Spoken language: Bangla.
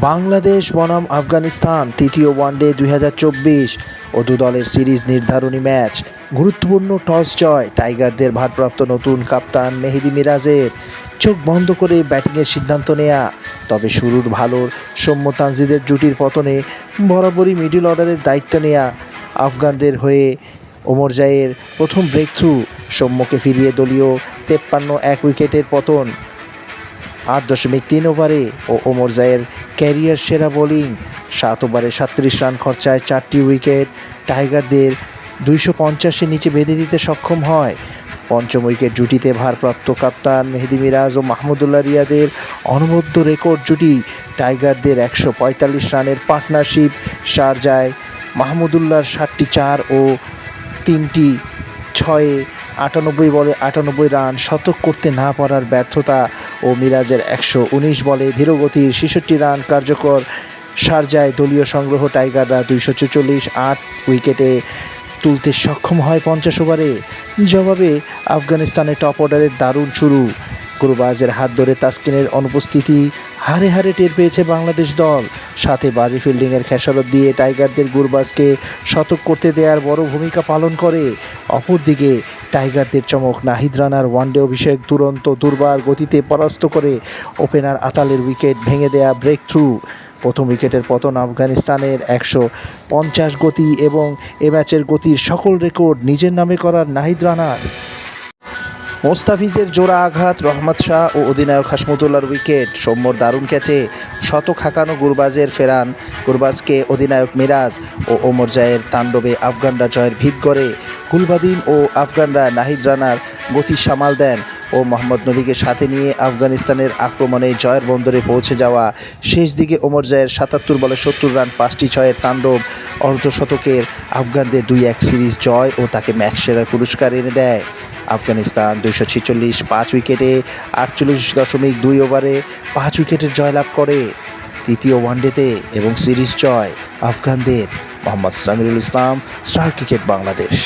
বাংলাদেশ বনাম আফগানিস্তান তৃতীয় ওয়ানডে দুই হাজার চব্বিশ ও দু দলের সিরিজ নির্ধারণী ম্যাচ। গুরুত্বপূর্ণ টস জয় টাইগারদের ভারপ্রাপ্ত নতুন কাপ্তান মেহেদি মিরাজের। চোখ বন্ধ করে ব্যাটিংয়ের সিদ্ধান্ত নেয়া। তবে শুরুর ভালোর সৌম্য তানজিদের জুটির পতনে বরাবরই মিডল অর্ডারের দায়িত্ব নেয়া আফগানদের হয়ে ওমর জায়ের প্রথম ব্রেক থ্রু সৌম্যকে ফিরিয়ে দলীয় তেপ্পান্ন এক উইকেটের পতন। আট দশমিক তিন ওভারে ও ওমর জায়ের ক্যারিয়ার সেরা বোলিং। সাত ওভারে সাতত্রিশ রান খরচায় চারটি উইকেট। টাইগারদের দুইশো পঞ্চাশের নিচে বেঁধে দিতে সক্ষম হয়। পঞ্চম উইকেট জুটিতে ভারপ্রাপ্ত কাপ্তান মেহেদি মিরাজ ও মাহমুদুল্লাহ রিয়াদের অনবদ্য রেকর্ড জুটি। টাইগারদের একশো পঁয়তাল্লিশ রানের পার্টনারশিপ শারজায় মাহমুদুল্লাহর ষাটটি চার ও তিনটি ছয়ে আটানব্বই বলে আটানব্বই রান, শতক করতে না পারার ব্যর্থতা ও মিরাজের একশো উনিশ বলে ধীরগতির ছেষট্টি রান কার্যকর। সারজায় দলীয় সংগ্রহ টাইগাররা দুইশো ছেচল্লিশ আট উইকেটে তুলতে সক্ষম হয় পঞ্চাশ ওভারে। জবাবে আফগানিস্তানের টপ অর্ডারের দারুণ শুরু। গুরুবাজের হাত ধরে তাসকিনের অনুপস্থিতি হারে হারে টের পেয়েছে বাংলাদেশ দল। সাথে বাজি ফিল্ডিংয়ের খেসারত দিয়ে টাইগারদের গুরবাজকে শতক করতে দেওয়ার বড় ভূমিকা পালন করে। অপরদিকে টাইগারদের চমক। নাহিদ রানার ওয়ানডে অভিষেক দুরন্ত দুর্বার গতিতে পরাস্ত করে ওপেনার আতালের উইকেট ভেঙে দেয়া ব্রেক থ্রু প্রথম উইকেটের পতন আফগানিস্তানের একশো পঞ্চাশ গতি এবং এ ম্যাচের গতির সকল রেকর্ড নিজের নামে করার নাহিদ রানার। মোস্তাফিজের জোড়া আঘাত, রহমত শাহ ও অধিনায়ক হাসমুদুল্লার উইকেট। সৌম্যর দারুণ ক্যাচে শতক হাঁকানো গুরবাজের ফেরান। গুরবাজকে অধিনায়ক মিরাজ ও ওমর জায়ের তাণ্ডবে আফগানরা জয়ের ভিত করে গুলবাদিন ও আফগানরা নাহিদ রানার গতি সামাল দেন ও মোহাম্মদ নবীকে সাথে নিয়ে আফগানিস্তানের আক্রমণে জয়ের বন্দরে পৌঁছে যাওয়া। শেষ দিকে ওমর জায়ের সাতাত্তর বলে সত্তর রান, পাঁচটি ছয়ের তাণ্ডব। অর্ধশতকের আফগানদের দুই এক সিরিজ জয় ও তাকে ম্যাচ সেরার পুরস্কার এনে দেয়। আফগানিস্তান দুইশো ছেচল্লিশ, পাঁচ উইকেটে আটচল্লিশ দশমিক দুই ওভারে পাঁচ উইকেটের জয়লাভ করে তৃতীয় ওয়ানডেতে এবং সিরিজ জয় আফগানদের। Mohammad Samirul Islam, Star Cricket Bangladesh.